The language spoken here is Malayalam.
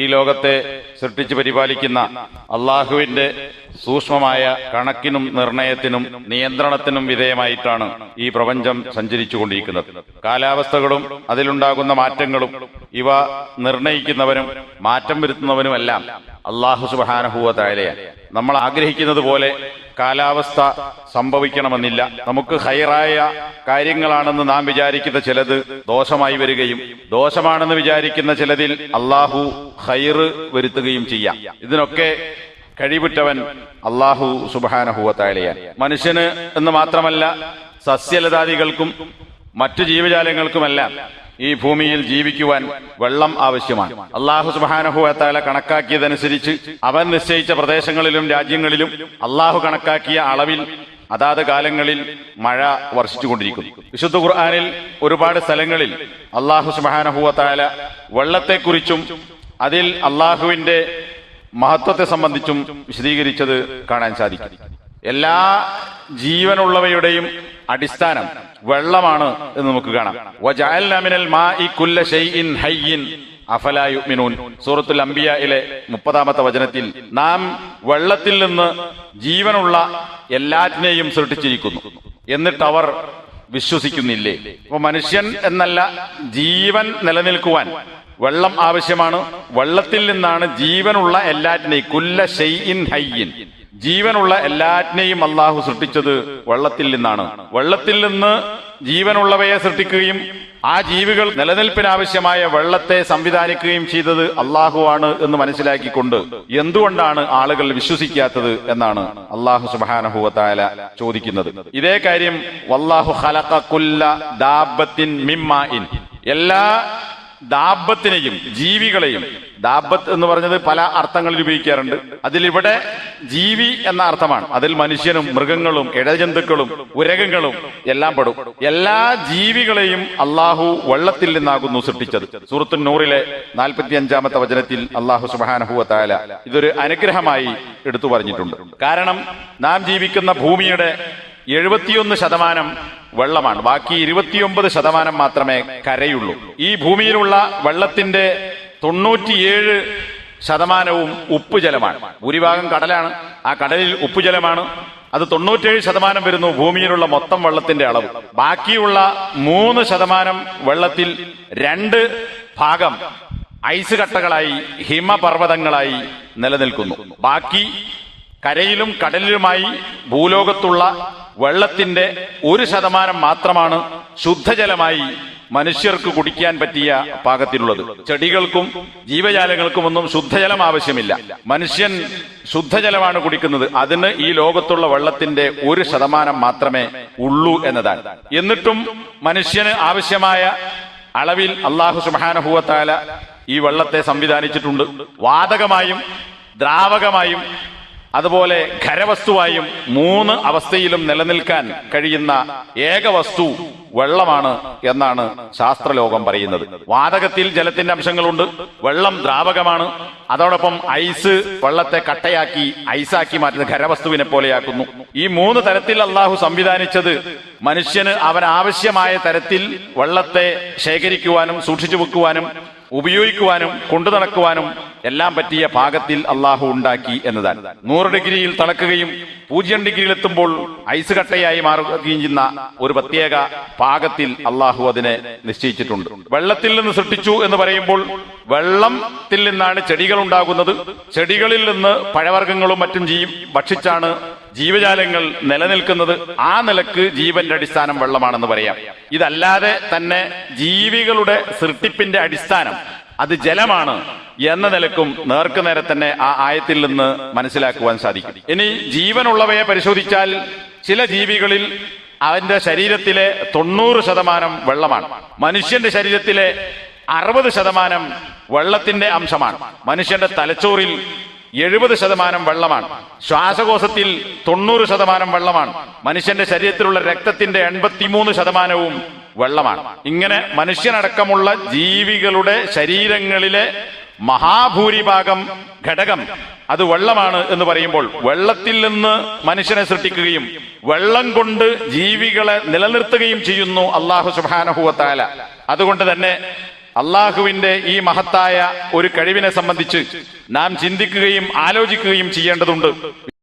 ഈ ലോകത്തെ സൃഷ്ടിച്ചു പരിപാലിക്കുന്ന അള്ളാഹുവിന്റെ സൂക്ഷ്മമായ കണക്കിനും നിർണയത്തിനും നിയന്ത്രണത്തിനും വിധേയമായിട്ടാണ് ഈ പ്രപഞ്ചം സഞ്ചരിച്ചുകൊണ്ടിരിക്കുന്നത്. കാലാവസ്ഥകളും അതിലുണ്ടാകുന്ന മാറ്റങ്ങളും ഇവ നിർണയിക്കുന്നവനും മാറ്റം വരുത്തുന്നവനുമെല്ലാം അള്ളാഹു സുബാനഹുവ തായാലെയാണ് നമ്മൾ ആഗ്രഹിക്കുന്നത് പോലെ കാലാവസ്ഥ സംഭവിക്കണമെന്നില്ല. നമുക്ക് ഹൈറായ കാര്യങ്ങളാണെന്ന് നാം വിചാരിക്കുന്ന ചിലത് ദോഷമായി വരികയും ദോഷമാണെന്ന് വിചാരിക്കുന്ന ചിലതിൽ അള്ളാഹു ഹൈറ് വരുത്തുകയും ചെയ്യാം. ഇതിനൊക്കെ കഴിവുറ്റവൻ അള്ളാഹു സുബാനഹുവത്തായാലെയാണ് മനുഷ്യന് എന്ന് മാത്രമല്ല സസ്യലതാദികൾക്കും മറ്റു ജീവജാലങ്ങൾക്കുമെല്ലാം ഈ ഭൂമിയിൽ ജീവിക്കുവാൻ വെള്ളം ആവശ്യമാണ്. അള്ളാഹു സുബാനഹുഅത്താല കണക്കാക്കിയതനുസരിച്ച് അവൻ നിശ്ചയിച്ച പ്രദേശങ്ങളിലും രാജ്യങ്ങളിലും അള്ളാഹു കണക്കാക്കിയ അളവിൽ അതാത് കാലങ്ങളിൽ മഴ വർഷിച്ചുകൊണ്ടിരിക്കുന്നു. വിശുദ്ധ ഖുർആാനിൽ ഒരുപാട് സ്ഥലങ്ങളിൽ അള്ളാഹു സുബാനഹുഅത്താല വെള്ളത്തെക്കുറിച്ചും അതിൽ അള്ളാഹുവിന്റെ മഹത്വത്തെ സംബന്ധിച്ചും വിശദീകരിച്ചത് കാണാൻ സാധിക്കും. എല്ലാ ജീവനുള്ളവയുടെയും അടിസ്ഥാനം വെള്ളമാണ് എന്ന് നമുക്ക് കാണാം. വജഅൽന മിനൽ മാഇ കുല്ല ഷൈഇൻ ഹയ്യിൻ അഫലാ യുഅ്മിനൂൻ. സൂറത്തുൽ അംബിയയിലെ മുപ്പതാമത്തെ വചനത്തിൽ നാം വെള്ളത്തിൽ നിന്ന് ജീവനുള്ള എല്ലാറ്റിനെയും സൃഷ്ടിച്ചിരിക്കുന്നു. എന്നിട്ട് അവർ വിശ്വസിക്കുന്നില്ലേ? അപ്പൊ മനുഷ്യൻ എന്നല്ല ജീവൻ നിലനിൽക്കുവാൻ വെള്ളം ആവശ്യമാണ്. വെള്ളത്തിൽ നിന്നാണ് ജീവനുള്ള എല്ലാറ്റിനെയും. കുല്ല ഷെയ്ഇൻ ഹയ്യിൻ. ജീവനുള്ള എല്ലാറ്റിനെയും അള്ളാഹു സൃഷ്ടിച്ചത് വെള്ളത്തിൽ നിന്നാണ്. വെള്ളത്തിൽ നിന്ന് ജീവനുള്ളവയെ സൃഷ്ടിക്കുകയും ആ ജീവികൾ നിലനിൽപ്പിനാവശ്യമായ വെള്ളത്തെ സംവിധാനിക്കുകയും ചെയ്തത് അള്ളാഹുവാണ് എന്ന് മനസ്സിലാക്കിക്കൊണ്ട് എന്തുകൊണ്ടാണ് ആളുകൾ വിശ്വസിക്കാത്തത് എന്നാണ് അള്ളാഹു സുബാനഹുവത്തായ ചോദിക്കുന്നത്. ഇതേ കാര്യം വല്ലാഹു ഖലഖ കുല്ല ദാബത്തിൻ മിമ്മാഇൻ എല്ലാ ദാബത്തിനെയും ജീവികളെയും ദാബത്ത് എന്ന് പറഞ്ഞത് പല അർത്ഥങ്ങളിൽ ഉപയോഗിക്കാറുണ്ട്. അതിലിവിടെ ജീവി എന്ന അർത്ഥമാണ്. അതിൽ മനുഷ്യനും മൃഗങ്ങളും ഇഴജന്തുക്കളും ഉരകങ്ങളും എല്ലാം പെടും. എല്ലാ ജീവികളെയും അള്ളാഹു വെള്ളത്തിൽ നിന്നാകുന്നു സൃഷ്ടിച്ചത്. സൂറത്തു നൂറിലെ നാൽപ്പത്തി അഞ്ചാമത്തെ വചനത്തിൽ അള്ളാഹു സുബാനഹുല ഇതൊരു അനുഗ്രഹമായി എടുത്തു പറഞ്ഞിട്ടുണ്ട്. കാരണം നാം ജീവിക്കുന്ന ഭൂമിയുടെ എഴുപത്തിയൊന്ന് ശതമാനം വെള്ളമാണ്. ബാക്കി ഇരുപത്തിയൊമ്പത് ശതമാനം മാത്രമേ കരയുള്ളൂ. ഈ ഭൂമിയിലുള്ള വെള്ളത്തിന്റെ തൊണ്ണൂറ്റിയേഴ് ശതമാനവും ഉപ്പുജലമാണ് ഭൂരിഭാഗം കടലാണ്. ആ കടലിൽ ഉപ്പുജലമാണ് അത് തൊണ്ണൂറ്റേഴ് ശതമാനം വരുന്നു ഭൂമിയിലുള്ള മൊത്തം വെള്ളത്തിന്റെ അളവ്. ബാക്കിയുള്ള മൂന്ന് ശതമാനം വെള്ളത്തിൽ രണ്ട് ഭാഗം ഐസ് കട്ടകളായി ഹിമപർവതങ്ങളായി നിലനിൽക്കുന്നു. ബാക്കി കരയിലും കടലിലുമായി ഭൂലോകത്തുള്ള വെള്ളത്തിന്റെ ഒരു ശതമാനം മാത്രമാണ് ശുദ്ധജലമായി മനുഷ്യർക്ക് കുടിക്കാൻ പറ്റിയ പാകത്തിലുള്ളത്. ചെടികൾക്കും ജീവജാലങ്ങൾക്കും ഒന്നും ശുദ്ധജലം ആവശ്യമില്ല. മനുഷ്യൻ ശുദ്ധജലമാണ് കുടിക്കുന്നത്. അതിന് ഈ ലോകത്തുള്ള വെള്ളത്തിന്റെ ഒരു ശതമാനം മാത്രമേ ഉള്ളൂ എന്നതാണ്. എന്നിട്ടും മനുഷ്യന് ആവശ്യമായ അളവിൽ അള്ളാഹു സുബാനഹുവത്താല ഈ വെള്ളത്തെ സംവിധാനിച്ചിട്ടുണ്ട്. വാതകമായും ദ്രാവകമായും അതുപോലെ ഖരവസ്തുവായും മൂന്ന് അവസ്ഥയിലും നിലനിൽക്കാൻ കഴിയുന്ന ഏക വസ്തു വെള്ളമാണ് എന്നാണ് ശാസ്ത്രലോകം പറയുന്നത്. വാതകത്തിൽ ജലത്തിന്റെ അംശങ്ങളുണ്ട് വെള്ളം ദ്രാവകമാണ്. അതോടൊപ്പം ഐസ് വെള്ളത്തെ കട്ടയാക്കി ഐസാക്കി മാറ്റുന്ന ഖരവസ്തുവിനെ പോലെയാക്കുന്നു. ഈ മൂന്ന് തരത്തിൽ അള്ളാഹു സംവിധാനിച്ചത് മനുഷ്യന് അവനാവശ്യമായ തരത്തിൽ വെള്ളത്തെ ശേഖരിക്കുവാനും സൂക്ഷിച്ചു വെക്കുവാനും ഉപയോഗിക്കുവാനും കൊണ്ടു നടക്കുവാനും എല്ലാം പറ്റിയ പാകത്തിൽ അള്ളാഹു ഉണ്ടാക്കി എന്നതാണ്. നൂറ് ഡിഗ്രിയിൽ തളക്കുകയും പൂജ്യം ഡിഗ്രിയിൽ എത്തുമ്പോൾ ഐസ് കട്ടയായി മാറുകയും ചെയ്യുന്ന ഒരു പ്രത്യേക പാകത്തിൽ അള്ളാഹു അതിനെ നിശ്ചയിച്ചിട്ടുണ്ട്. വെള്ളത്തിൽ നിന്ന് സൃഷ്ടിച്ചു എന്ന് പറയുമ്പോൾ വെള്ളത്തിൽ നിന്നാണ് ചെടികൾ ഉണ്ടാകുന്നത്. ചെടികളിൽ നിന്ന് പഴവർഗങ്ങളും മറ്റും ചെയ്യും ഭക്ഷിച്ചാണ് ജീവജാലങ്ങൾ നിലനിൽക്കുന്നത് ആ നിലയ്ക്ക് ജീവന്റെ അടിസ്ഥാനം വെള്ളമാണെന്ന് പറയാം. ഇതല്ലാതെ തന്നെ ജീവികളുടെ സൃഷ്ടിപ്പിന്റെ അടിസ്ഥാനം അത് ജലമാണ് എന്ന നിലക്കും നേർക്കുനേരെ തന്നെ ആ ആയത്തിൽ നിന്ന് മനസ്സിലാക്കുവാൻ സാധിക്കും. ഇനി ജീവനുള്ളവയെ പരിശോധിച്ചാൽ ചില ജീവികളിൽ അവന്റെ ശരീരത്തിലെ തൊണ്ണൂറ് ശതമാനം വെള്ളമാണ്. മനുഷ്യന്റെ ശരീരത്തിലെ അറുപത് ശതമാനം വെള്ളത്തിന്റെ അംശമാണ്. മനുഷ്യന്റെ തലച്ചോറിൽ എഴുപത് ശതമാനം വെള്ളമാണ്. ശ്വാസകോശത്തിൽ തൊണ്ണൂറ് ശതമാനം വെള്ളമാണ്. മനുഷ്യന്റെ ശരീരത്തിലുള്ള രക്തത്തിന്റെ എൺപത്തിമൂന്ന് ശതമാനവും വെള്ളമാണ്. ഇങ്ങനെ മനുഷ്യനടക്കമുള്ള ജീവികളുടെ ശരീരങ്ങളിലെ മഹാഭൂരിഭാഗം ഘടകം അത് വെള്ളമാണ് എന്ന് പറയുമ്പോൾ വെള്ളത്തിൽ നിന്ന് മനുഷ്യനെ സൃഷ്ടിക്കുകയും വെള്ളം കൊണ്ട് ജീവികളെ നിലനിർത്തുകയും ചെയ്യുന്നു അള്ളാഹു സുബാനഹുവത്താല അതുകൊണ്ട് തന്നെ അള്ളാഹുവിന്റെ ഈ മഹത്തായ ഒരു കഴിവിനെ സംബന്ധിച്ച് നാം ചിന്തിക്കുകയും ആലോചിക്കുകയും ചെയ്യേണ്ടതുണ്ട്.